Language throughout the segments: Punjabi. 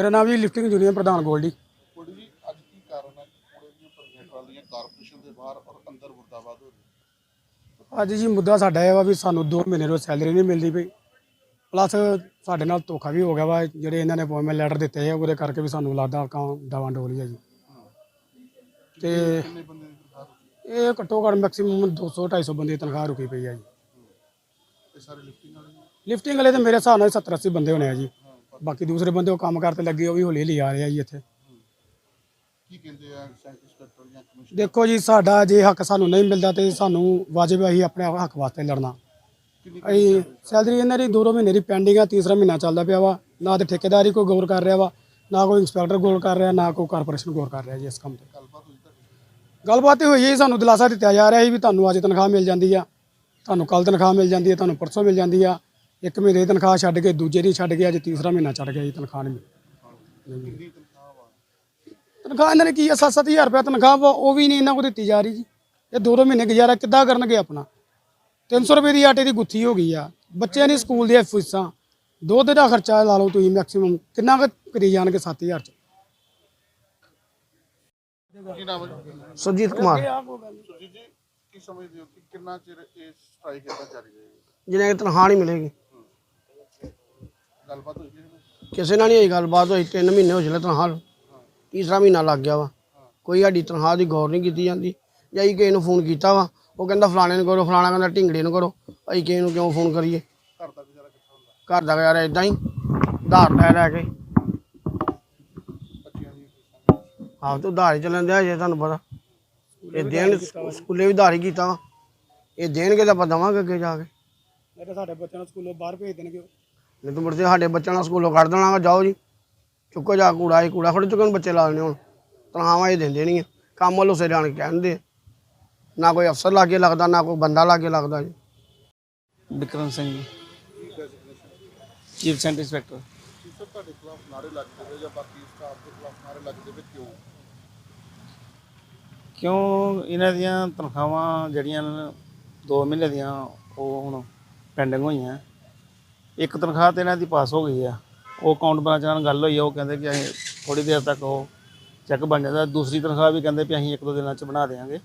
ਮੇਰਾ ਨਾਮ ਜੀ ਲਿਫਟਿੰਗ ਯੂਨੀਅਨ ਪ੍ਰਧਾਨ ਗੋਲਡੀ। ਜੀ ਅੱਜ ਕੀ ਕਾਰਨ ਹੈ? ਕੁੜੇ ਦੀਆਂ ਭਰੀਆਂ ਟਰਾਲੀਆਂ ਕਾਰਪੋਰੇਸ਼ਨ ਦੇ ਬਾਹਰ ਔਰ ਅੰਦਰ ਮੁਰਦਾਬਾਦ ਹੋ ਰਹੀ ਅੱਜ ਜੀ ਮੁੱਦਾ ਸਾਡਾ ਇਹ ਵਾ ਵੀ ਸਾਨੂੰ 2 ਮਹੀਨੇ ਤੋਂ ਸੈਲਰੀ ਨਹੀਂ ਮਿਲਦੀ ਪਈ। ਪਲੱਸ ਸਾਡੇ ਨਾਲ ਧੋਖਾ ਵੀ ਹੋ ਗਿਆ ਵਾ ਜਿਹੜੇ ਇਹਨਾਂ ਨੇ ਅਪਾਇੰਟਮੈਂਟ ਲੈਟਰ ਦਿੱਤੇ ਆ ਉਹਦੇ ਕਰਕੇ ਵੀ ਸਾਨੂੰ ਲੱਗਦਾ ਕਾਂ ਦਵਾਂ ਡੋਲੀ ਆ ਜੀ। ਤੇ ਇਹ ਘੱਟੋ ਘੱਟ ਮੈਕਸਿਮਮ 200 250 ਬੰਦੇ ਦੀ ਤਨਖਾਹ ਰੁਕੀ ਪਈ ਆ ਜੀ। ਇਹ ਸਾਰੇ ਲਿਫਟਿੰਗ ਵਾਲੇ ਨੇ? ਲਿਫਟਿੰਗ ਵਾਲੇ ਤੇ ਮੇਰੇ ਹਿਸਾਬ ਨਾਲ 70 80 ਬੰਦੇ ਹੋਣੇ ਆ ਜੀ। ਬਾਕੀ ਦੂਸਰੇ ਬੰਦੇ ਉਹ ਕੰਮ ਕਰਤੇ ਲੱਗੇ ਉਹ ਵੀ ਹੌਲੀ ਹੌਲੀ ਆ ਰਹੇ ਜੀ ਇੱਥੇ। ਕੀ ਕਹਿੰਦੇ ਆ ਸੈਂਟਰ ਇੰਸਪੈਕਟਰ ਜਾਂ ਕਮਿਸ਼ਨ ਦੇਖੋ ਜੀ ਸਾਡਾ ਜੇ ਹੱਕ ਸਾਨੂੰ ਨਹੀਂ ਮਿਲਦਾ ਤੇ ਸਾਨੂੰ ਵਾਜਬ ਅਸੀਂ ਆਪਣੇ ਹੱਕ ਵਾਸਤੇ ਲੜਨਾ। ਅਸੀਂ ਸੈਲਰੀ ਇਹਨਾਂ ਦੀ ਦੋ ਮਹੀਨੇ ਦੀ ਪੈਂਡਿੰਗ ਆ ਤੀਸਰਾ ਮਹੀਨਾ ਚੱਲਦਾ ਪਿਆ ਵਾ। ਨਾ ਤੇ ਠੇਕੇਦਾਰੀ ਕੋਈ ਗੌਰ ਕਰ ਰਿਹਾ ਵਾ ਨਾ ਕੋਈ ਇੰਸਪੈਕਟਰ ਗੌਰ ਕਰ ਰਿਹਾ ਨਾ ਕੋਈ ਕਾਰਪੋਰੇਸ਼ਨ ਗੌਰ ਕਰ ਰਿਹਾ ਜੀ ਇਸ ਕੰਮ ਤੇ। ਗੱਲਬਾਤ ਹੋਈ ਹੈ ਸਾਨੂੰ ਦਿਲਾਸਾ ਦਿੱਤਾ ਜਾ ਰਿਹਾ ਸੀ ਵੀ ਤੁਹਾਨੂੰ ਅੱਜ ਤਨਖਾਹ ਮਿਲ ਜਾਂਦੀ ਆ ਤੁਹਾਨੂੰ ਕੱਲ ਤਨਖਾਹ ਮਿਲ ਜਾਂਦੀ ਆ ਤੁਹਾਨੂੰ ਪਰਸੋਂ ਮਿਲ ਜਾਂਦੀ ਆ। ਇੱਕ ਮਹੀਨੇ ਦੀ ਤਨਖਾਹ ਛੱਡ ਕੇ ਦੂਜੇ ਦੀ ਛੱਡ ਕੇ ਅੱਜ ਤੀਸਰਾ ਮਹੀਨਾ ਚੜ ਗਿਆ ਜੀ ਤਨਖਾਹ ਨਹੀਂ। ਮਿਲੀ। ਤਨਖਾਹ ਇਹਨਾਂ ਨੇ ਕੀ ਆ? 7-7000 ਰੁਪਏ ਤਨਖਾਹ ਉਹ ਵੀ ਨਹੀਂ ਇਹਨਾਂ ਕੋਲ ਦਿੱਤੀ ਜਾ ਰਹੀ ਜੀ। ਇਹ ਦੋ ਦੋ ਮਹੀਨੇ ਗੁਜ਼ਾਰਾ ਕਿੱਦਾਂ ਕਰਨਗੇ ਆਪਣਾ? 300 ਰੁਪਏ ਦੀ ਆਟੇ ਦੀ ਗੁੱਥੀ ਹੋ ਗਈ ਆ। ਬੱਚਿਆਂ ਦੀ ਸਕੂਲ ਦੀਆਂ ਫੀਸਾਂ ਦੁੱਧ ਦਾ ਖਰਚਾ ਲਾ ਲਓ ਤੁਸੀਂ ਮੈਕਸਿਮਮ ਕਿੰਨਾ ਕੁ ਕਰੀ ਜਾਣਗੇ 7000 ਚ? ਕੀ ਸੁਰਜੀਤ ਕੁਮਾਰ। ਸੁਰਜੀਤ ਜੀ ਕੀ ਸਮਝਦੇ ਹੋ ਕਿ ਕਿੰਨਾ ਚਿਰ ਇਹ ਸਟ੍ਰਾਈਕ ਇਦਾਂ ਜਾਰੀ ਰਹੇਗੀ ਜਿਹਨੇ ਕਿ ਤਨਖਾਹ ਨਹੀਂ ਮਿਲੇਗੀ। ਗੱਲਬਾਤ ਹੋਈ ਕਿਸੇ ਨਾਲ? ਕਿਸੇ ਨਾਲ ਨਹੀਂ ਹੋਈ ਗੱਲਬਾਤ ਹੋਈ 3 ਮਹੀਨੇ ਹੋ ਚਲੇ ਤਨਖਾਹ ਨੂੰ। ਤੀਸਰਾ ਮਹੀਨਾ ਲੱਗ ਗਿਆ ਵਾ। ਕੋਈ ਸਾਡੀ ਤਨਖਾਹ ਦੀ ਗੌਰ ਨਹੀਂ ਕੀਤੀ ਜਾਂਦੀ। ਜਾਂ ਅਸੀਂ ਕਿਸੇ ਨੂੰ ਫੋਨ ਕੀਤਾ ਵਾ ਉਹ ਕਹਿੰਦਾ ਫਲਾਣੇ ਨੂੰ ਕਰੋ ਫਲਾਣਾ ਕਹਿੰਦਾ ਢਿੰਗੜੇ ਨੂੰ ਕਰੋ ਅਸੀਂ ਕਿਸੇ ਨੂੰ ਕਿਉਂ ਫੋਨ ਕਰੀਏ? ਘਰ ਦਾ ਗੁਜ਼ਾਰਾ ਕਿੱਥੋਂ ਹੁੰਦਾ? ਘਰ ਦਾ ਗੁਜ਼ਾਰਾ ਇਦਾਂ ਹੀ ਉਧਾਰ ਲੈ ਲੈ ਕੇ। ਬੱਚਿਆਂ ਦੀ ਫੀਸਾਂ ਆਪ ਤੋਂ ਉਧਾਰ ਹੀ ਚੱਲਣ ਦਿਆ ਜੇ ਤੁਹਾਨੂੰ ਪਤਾ। ਇਹ ਦੇਣ ਸਕੂਲੇ ਵੀ ਉਧਾਰ ਹੀ ਕੀਤਾ ਵਾ। ਇਹ ਦੇਣਗੇ ਤਾਂ ਆਪਾਂ ਦੇਵਾਂਗੇ ਅੱਗੇ ਜਾ ਕੇ। ਇਹ ਤਾਂ ਸਾਡੇ ਬੱਚਿਆਂ ਨੂੰ ਸਕੂਲੋਂ ਬਾਹਰ ਭੇਜ ਦੇਣਗੇ। ਨਹੀਂ ਤਾਂ ਮੁਰਦੇ ਸਾਡੇ ਬੱਚਿਆਂ ਨਾਲ ਸਕੂਲੋਂ ਕੱਢ ਦੇਣਾ ਵਾ ਜਾਓ ਜੀ। ਚੁੱਕੋ ਜਾ ਕੂੜਾ ਇਹ ਕੂੜਾ ਖੜ ਚੁੱਕਣ ਬੱਚੇ ਲਾ ਲੈਣੇ ਹੁਣ। ਤਨਖਾਹਾਂ ਇਹ ਦਿੰਦੇ ਨਹੀਂ ਆ। ਕੰਮ ਵੱਲੋਂ ਸਿਰ ਆਣ ਕੇ ਕਹਿੰਦੇ ਨਾ ਕੋਈ ਅਫਸਰ ਲਾਗੇ ਲੱਗਦਾ ਨਾ ਕੋਈ ਬੰਦਾ ਲਾਗੇ ਲੱਗਦਾ ji. Vikram Singh ji. Chief centre inspector. ਦੇ ਕਿਉਂ? ਕਿਉਂ ਇਹਨਾਂ ਦੀਆਂ ਤਨਖਾਹਾਂ ਜਿਹੜੀਆਂ ਨੇ 2 ਮਹੀਨੇ ਦੀਆਂ ਉਹ ਹੁਣ ਪੈਂਡਿੰਗ ਹੋਈਆਂ। ਇੱਕ ਤਨਖਾਹ ਤੇ ਇਹਨਾਂ ਦੀ ਪਾਸ ਹੋ ਗਈ ਆ। ਉਹ ਅਕਾਊਂਟ ਬ੍ਰਾਂਚ ਨਾਲ ਗੱਲ ਹੋਈ ਆ ਉਹ ਕਹਿੰਦੇ ਕਿ ਅਸੀਂ ਥੋੜੀ ਦੇਰ ਤੱਕ ਉਹ ਚੈੱਕ ਬਣ ਜਾਂਦਾ। ਦੂਸਰੀ ਤਨਖਾਹ ਵੀ ਕਹਿੰਦੇ ਵੀ ਅਸੀਂ ਇੱਕ ਦੋ ਦਿਨਾਂ ਚ ਬਣਾ ਦੇਵਾਂਗੇ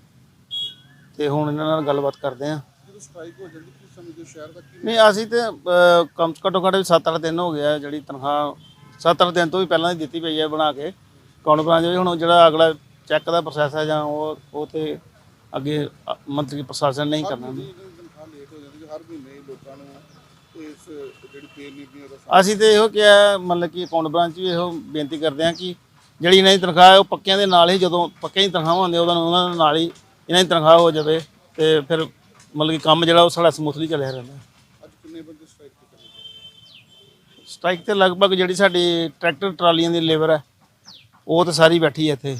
ਤੇ ਹੁਣ ਇਹਨਾਂ ਨਾਲ ਗੱਲਬਾਤ ਕਰਦੇ ਆ। ਸਟ੍ਰਾਈਕ ਹੋ ਜਾਂਦੀ ਕੀ ਸਮਝਦੇ ਹੋ ਸ਼ਹਿਰ ਦਾ ਕੀ ਨਹੀਂ ਅਸੀਂ ਤੇ ਅਹ, ਕਮ ਘੱਟੋ ਘੱਟ 7-8 ਦਿਨ ਹੋ ਗਿਆ ਜਿਹੜੀ ਤਨਖਾਹ 7-8 ਦਿਨ ਤੋਂ ਵੀ ਪਹਿਲਾਂ ਦੀ ਦਿੱਤੀ ਪਈ ਹੈ ਬਣਾ ਕੇ। ਅਕਾਊਂਟ ਬ੍ਰਾਂਚ ਵੀ ਹੁਣ ਜਿਹੜਾ ਅਗਲਾ ਚੈੱਕ ਦਾ ਪ੍ਰੋਸੈਸ ਹੈ ਜਾਂ ਉਹ ਉਹ ਤੇ ਅੱਗੇ ਅ, ਮੰਤਰੀ ਪ੍ਰਸ਼ਾਸਨ ਨਹੀਂ ਕਰਨਾ। ਤਨਖਾਹ ਲੇਟ ਹੋ ਜਾਂਦੀ ਹੈ ਹਰ ਮਹੀਨੇ ਲੋਕਾਂ ਨੂੰ ਇਸ ਜਿਹੜੀ ਦੀ ਅਸੀਂ ਤੇ ਇਹੋ ਕਿਹਾ ਮਤਲਬ ਕਿ ਅਕਾਊਂਟ ਬ੍ਰਾਂਚ ਵੀ ਇਹੋ ਬੇਨਤੀ ਕਰਦੇ ਹਾਂ ਕਿ ਜਿਹੜੀ ਇਹਨਾਂ ਦੀ ਤਨਖਾਹ ਹੈ ਉਹ ਪੱਕਿਆਂ ਦੇ ਨਾਲ ਹੀ ਜਦੋਂ ਪੱਕਿਆਂ ਦੀ ਤਨਖਾਹਾਂ ਹੁੰਦੀਆਂ ਉਦੋਂ ਉਹਨਾਂ ਦੇ ਨਾਲ ਹੀ ਇਹਨਾਂ ਦੀ ਤਨਖਾਹ ਹੋ ਜਾਵੇ ਤੇ ਫਿਰ ਮਤਲਬ ਕਿ ਕੰਮ ਜਿਹੜਾ ਉਹ ਸਾਡਾ ਸਮੂਥਲੀ ਚੱਲਿਆ ਰਹਿੰਦਾ। ਅੱਜ ਕਿੰਨੇ ਬੰਦੇ ਸਟ੍ਰਾਈਕ ਤੇ ਚਲੇ ਸਟ੍ਰਾਈਕ ਤੇ ਲਗਭਗ ਜਿਹੜੀ ਸਾਡੀ ਟਰੈਕਟਰ ਟਰਾਲੀਆਂ ਦੀ ਲੇਬਰ ਹੈ ਉਹ ਤਾਂ ਸਾਰੀ ਬੈਠੀ ਹੈ ਇੱਥੇ।